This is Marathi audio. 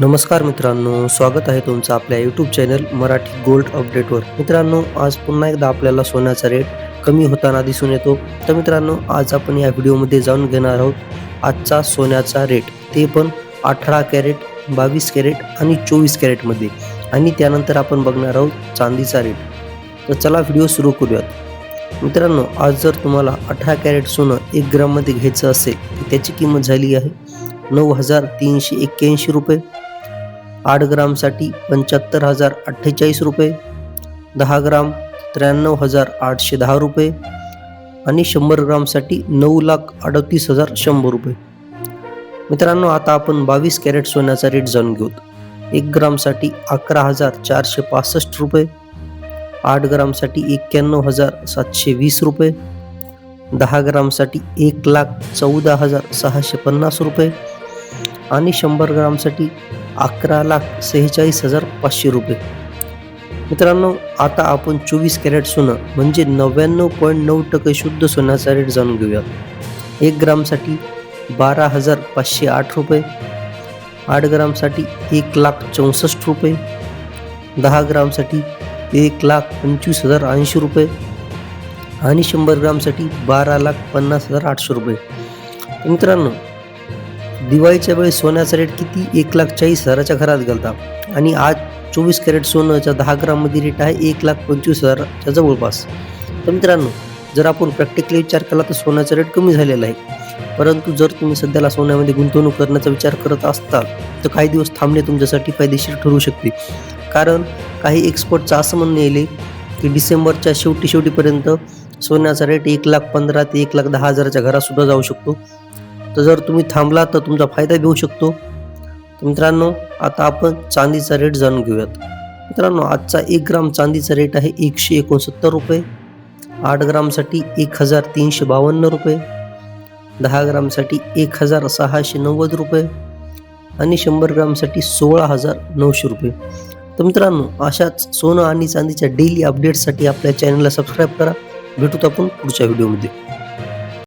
नमस्कार मित्रांनो स्वागत आहे तुमचं आपल्या यूट्यूब चॅनल मराठी गोल्ड अपडेटवर मित्रांनो आज पुन्हा एकदा आपल्याला सोन्याचा रेट कमी होताना दिसून येतो. तर मित्रांनो आज आपण या व्हिडिओमध्ये जाणून घेणार आहोत आजचा सोन्याचा रेट ते पण अठरा कॅरेट बावीस कॅरेट आणि चोवीस कॅरेटमध्ये आणि त्यानंतर आपण बघणार आहोत चांदीचा रेट तर चला व्हिडिओ सुरू करूयात. मित्रांनो आज जर तुम्हाला अठरा कॅरेट सोनं एक ग्राममध्ये घ्यायचं असेल तर त्याची किंमत झाली आहे नऊ हजार तीनशे एक्क्याऐंशी रुपये. आठ ग्रामसाठी पंच्याहत्तर हजार अठ्ठेचाळीस रुपये दहा ग्राम त्र्याण्णव हजार आठशे दहा रुपये आणि शंभर ग्रामसाठी नऊ लाख अडतीस हजार शंभर रुपये. मित्रांनो आता आपण बावीस कॅरेट सोन्याचा रेट जाणून घेऊत. एक ग्रामसाठी अकरा हजार चारशे पासष्ट रुपये आठ ग्रामसाठी एक्क्याण्णव हजार सातशे वीस रुपये दहा ग्रामसाठी एक लाख चौदा हजार सहाशे पन्नास रुपये आणि शंभर ग्रामसाठी अकरा लाख सेहेचाळीस हजार पाचशे रुपये. मित्रांनो आता आपण चोवीस कॅरेट सोनं म्हणजे नव्याण्णव पॉईंट नऊ टक्के शुद्ध सोन्याचा रेट जाणून घेऊयात. एक ग्रामसाठी बारा हजार पाचशे आठ रुपये आठ ग्रामसाठी एक लाख चौसष्ट रुपये दहा ग्रामसाठी एक लाख पंचवीस हजार ऐंशी रुपये आणि शंभर ग्रामसाठी बारा लाख पन्नास हजार आठशे रुपये. मित्रांनो दिवाळीच्या वेळेस सोन्याचा रेट किती? एक लाख चाळीस हजाराच्या घरात गेलता. आणि आज चोवीस कॅरेट सोन्याच्या दहा ग्राममध्ये रेट आहे एक लाख पंचवीस हजाराच्या जवळपास. तर मित्रांनो जर आपण प्रॅक्टिकली विचार केला तर सोन्याचा रेट कमी झालेला आहे. परंतु जर तुम्ही सध्याला सोन्यामध्ये गुंतवणूक करण्याचा विचार करत असाल तर काही दिवस थांबणे तुमच्यासाठी फायदेशीर ठरू शकते. कारण काही एक्सपर्टचं असं म्हणणं येईल की डिसेंबरच्या शेवटी शेवटीपर्यंत सोन्याचा रेट एक लाख पंधरा ते एक लाख दहा हजाराच्या घरातसुद्धा जाऊ शकतो. तर जर तुम्ही थांबला तर तुमचा फायदा घेऊ शकतो. तर मित्रांनो आता आपण चांदीचा रेट जाणून घेऊयात. मित्रांनो आजचा एक ग्राम चांदीचा रेट आहे एकशे एकोणसत्तर रुपये. आठ ग्रामसाठी एक हजार तीनशे बावन्न रुपये. दहा ग्रामसाठी एक हजार सहाशे नव्वद रुपये आणि शंभर ग्रामसाठी सोळा हजार नऊशे रुपये. तर मित्रांनो अशाच सोनं आणि चांदीच्या डेली अपडेट्ससाठी आपल्या चॅनलला सबस्क्राईब करा. भेटूत आपण पुढच्या व्हिडिओमध्ये